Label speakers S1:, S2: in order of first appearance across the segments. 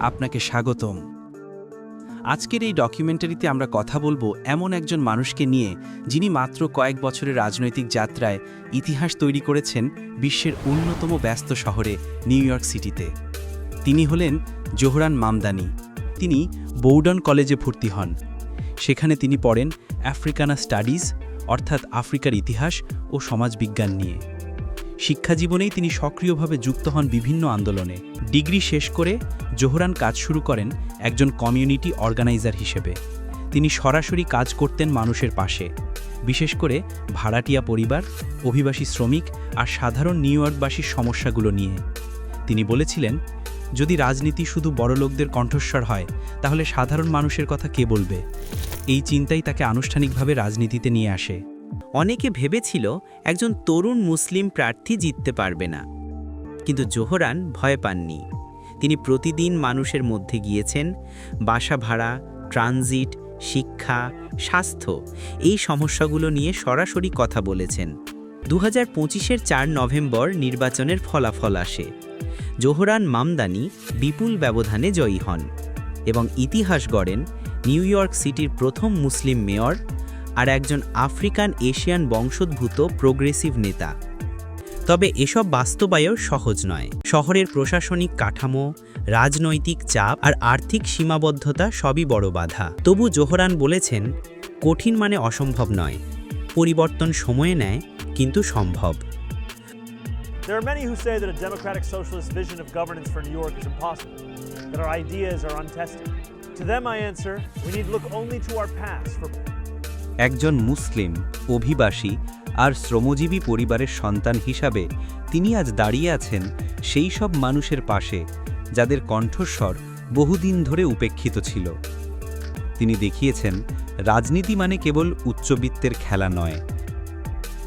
S1: আপনাকে স্বাগতম। আজকের এই ডকুমেন্টারিতে আমরা কথা বলব এমন একজন মানুষকে নিয়ে, যিনি মাত্র কয়েক বছরের রাজনৈতিক যাত্রায় ইতিহাস তৈরি করেছেন বিশ্বের অন্যতম ব্যস্ত শহরে, নিউ ইয়র্ক সিটিতে। তিনি হলেন জোহরান মামদানি। তিনি বৌডন কলেজে ভর্তি হন। সেখানে তিনি পড়েন আফ্রিকানা স্টাডিজ, অর্থাৎ আফ্রিকার ইতিহাস ও সমাজবিজ্ঞান নিয়ে। শিক্ষাজীবনেই তিনি সক্রিয়ভাবে যুক্ত হন বিভিন্ন আন্দোলনে। ডিগ্রি শেষ করে জোহরান কাজ শুরু করেন একজন কমিউনিটি অর্গানাইজার হিসেবে। তিনি সরাসরি কাজ করতেন মানুষের পাশে। বিশেষ করে ভাড়াটিয়া পরিবার, অভিবাসী শ্রমিক আর সাধারণ নিউ ইয়র্কবাসীর সমস্যাগুলো নিয়ে। তিনি বলেছিলেন, যদি রাজনীতি শুধু বড়লোকদের কণ্ঠস্বর হয়, তাহলে সাধারণ মানুষের কথা কে বলবে? এই চিন্তাই তাকে আনুষ্ঠানিকভাবে রাজনীতিতে নিয়ে আসে।
S2: অনেকে ভেবেছিল একজন তরুণ মুসলিম প্রার্থী জিততে পারবে না। কিন্তু জোহরান ভয় পাননি। তিনি প্রতিদিন মানুষের মধ্যে গিয়েছেন, বাসা ভাড়া, ট্রানজিট, শিক্ষা, স্বাস্থ্য, এই সমস্যাগুলো নিয়ে সরাসরি কথা বলেছেন। দু হাজার পঁচিশের চার নভেম্বর নির্বাচনের ফলাফল আসে। জোহরান মামদানি বিপুল ব্যবধানে জয়ী হন এবং ইতিহাস গড়েন নিউ ইয়র্ক সিটির প্রথম মুসলিম মেয়র আর একজন আফ্রিকান এশিয়ান বংশোদ্ভূত প্রোগ্রেসিভ নেতা তবে এসব বাস্তবায়ও সহজ নয় শহরের প্রশাসনিক কাঠামো রাজনৈতিক চাপ আর আর্থিক সীমাবদ্ধতা সবই বড় বাধা তবু জোহরান বলেছেন কঠিন মানে অসম্ভব নয় পরিবর্তন সময়ে নেয় কিন্তু সম্ভব
S3: There are many who say that a democratic socialist vision of governance for New York is impossible, that our ideas are untested. To them, I answer we need look only to our past for
S4: একজন মুসলিম, অভিবাসী আর শ্রমজীবী পরিবারের সন্তান হিসাবে তিনি আজ দাঁড়িয়ে আছেন সেই সব মানুষের পাশে, যাদের কণ্ঠস্বর বহুদিন ধরে উপেক্ষিত ছিল। তিনি দেখিয়েছেন, রাজনীতি মানে কেবল উচ্চবিত্তের খেলা নয়।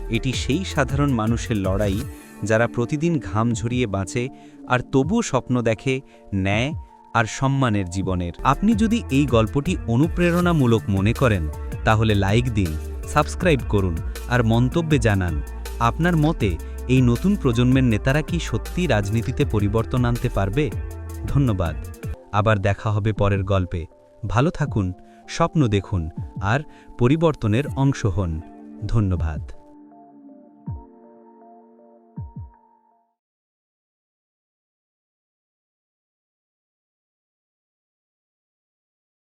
S4: এটি সেই সাধারণ মানুষের লড়াই যারা প্রতিদিন ঘাম ঝরিয়ে বাঁচে আর তবুও স্বপ্ন দেখে ন্যায় আর সম্মানের জীবনের। আপনি যদি এই গল্পটি অনুপ্রেরণামূলক মনে করেন তাহলে লাইক দিন, সাবস্ক্রাইব করুন আর মন্তব্যে জানান, আপনার মতে এই নতুন প্রজন্মের নেতারা কি সত্যি রাজনীতিতে পরিবর্তন আনতে পারবে? ধন্যবাদ। আবার দেখা হবে পরের গল্পে। ভালো থাকুন, স্বপ্ন দেখুন আর পরিবর্তনের অংশ হন। ধন্যবাদ।